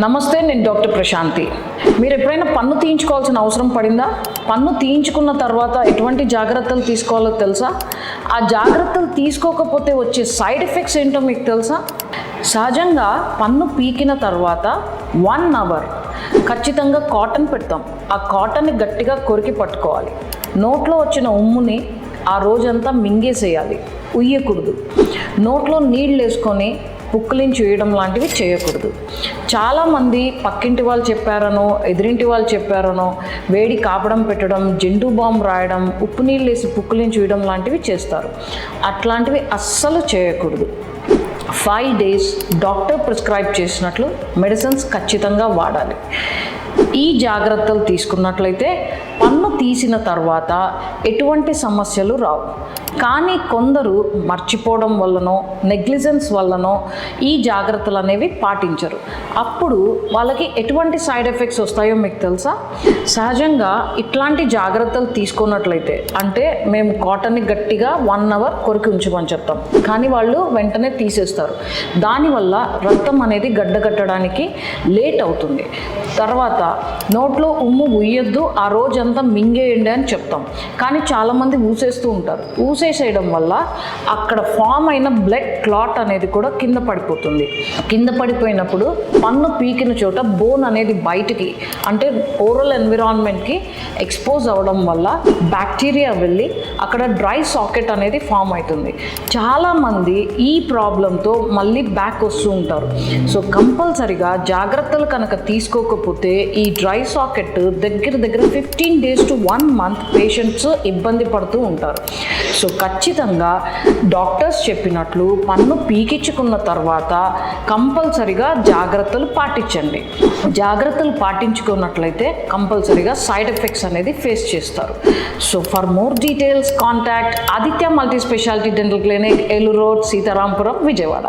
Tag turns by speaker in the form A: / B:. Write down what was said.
A: నమస్తే నేను డాక్టర్ ప్రశాంతి. మీరు ఎప్పుడైనా పన్ను తీయించుకోవాల్సిన అవసరం పడిందా? పన్ను తీయించుకున్న తర్వాత ఎటువంటి జాగ్రత్తలు తీసుకోవాలో తెలుసా? ఆ జాగ్రత్తలు తీసుకోకపోతే వచ్చే సైడ్ ఎఫెక్ట్స్ ఏంటో మీకు తెలుసా? సహజంగా పన్ను పీకిన తర్వాత వన్ అవర్ ఖచ్చితంగా కాటన్ పెడతాం. ఆ కాటన్ని గట్టిగా కొరికి పట్టుకోవాలి. నోట్లో వచ్చిన ఉమ్ముని ఆ రోజంతా మింగేసేయాలి. ఉయ్యకూడదు. నోట్లో నీళ్ళు వేసుకొని పుక్కులించి వేయడం లాంటివి చేయకూడదు. చాలామంది పక్కింటి వాళ్ళు చెప్పారనో ఎదిరింటి వాళ్ళు చెప్పారనో వేడి కాపడం పెట్టడం జెండు బాంబు రాయడం ఉప్పు నీళ్ళు వేసి పుక్కులించి చేయడం లాంటివి చేస్తారు. అట్లాంటివి అస్సలు చేయకూడదు. ఫైవ్ డేస్ డాక్టర్ ప్రిస్క్రైబ్ చేసినట్లు మెడిసిన్స్ ఖచ్చితంగా వాడాలి. ఈ జాగ్రత్తలు తీసుకున్నట్లయితే పన్ను తీసిన తర్వాత ఎటువంటి సమస్యలు రావు. కానీ కొందరు మర్చిపోవడం వల్లనో నెగ్లిజెన్స్ వల్లనో ఈ జాగ్రత్తలు అనేవి పాటించరు. అప్పుడు వాళ్ళకి ఎటువంటి సైడ్ ఎఫెక్ట్స్ వస్తాయో మీకు తెలుసా? సహజంగా ఇట్లాంటి జాగ్రత్తలు తీసుకున్నట్లయితే అంటే మేము కాటన్ని గట్టిగా వన్ అవర్ కొరికి ఉంచమని చెప్తాం. కానీ వాళ్ళు వెంటనే తీసేస్తారు. దానివల్ల రక్తం అనేది గడ్డగట్టడానికి లేట్ అవుతుంది. తర్వాత నోట్లో ఉమ్ము ఉయ్యొద్దు ఆ రోజంతా మింగేయండి అని చెప్తాం. కానీ చాలామంది ఊసేస్తూ ఉంటారు. ఊసేసేయడం వల్ల అక్కడ ఫామ్ అయిన బ్లడ్ క్లాట్ అనేది కూడా కింద పడిపోతుంది. కింద పడిపోయినప్పుడు పన్ను పీకిన చోట బోన్ అనేది బయటికి అంటే ఓరల్ ఎన్విరాన్మెంట్కి ఎక్స్పోజ్ అవ్వడం వల్ల బ్యాక్టీరియా వెళ్ళి అక్కడ డ్రై సాకెట్ అనేది ఫామ్ అవుతుంది. చాలామంది ఈ ప్రాబ్లంతో మళ్ళీ బ్యాక్ వస్తూ ఉంటారు. సో కంపల్సరిగా జాగ్రత్తలు కనుక తీసుకోకపోతే ఈ డ్రై సాకెట్ దగ్గర దగ్గర fifteen days to one month patients ఇబ్బంది పడుతూ ఉంటారు. సో ఖచ్చితంగా డాక్టర్స్ చెప్పినట్లు పన్ను పీకించుకున్న తర్వాత కంపల్సరిగా జాగ్రత్తలు పాటించండి. జాగ్రత్తలు పాటించుకున్నట్లయితే కంపల్సరిగా సైడ్ ఎఫెక్ట్స్ అనేది ఫేస్ చేస్తారు. So for more details contact Aditya multi speciality dental clinic Eluru road Seetharampuram Vijayawada.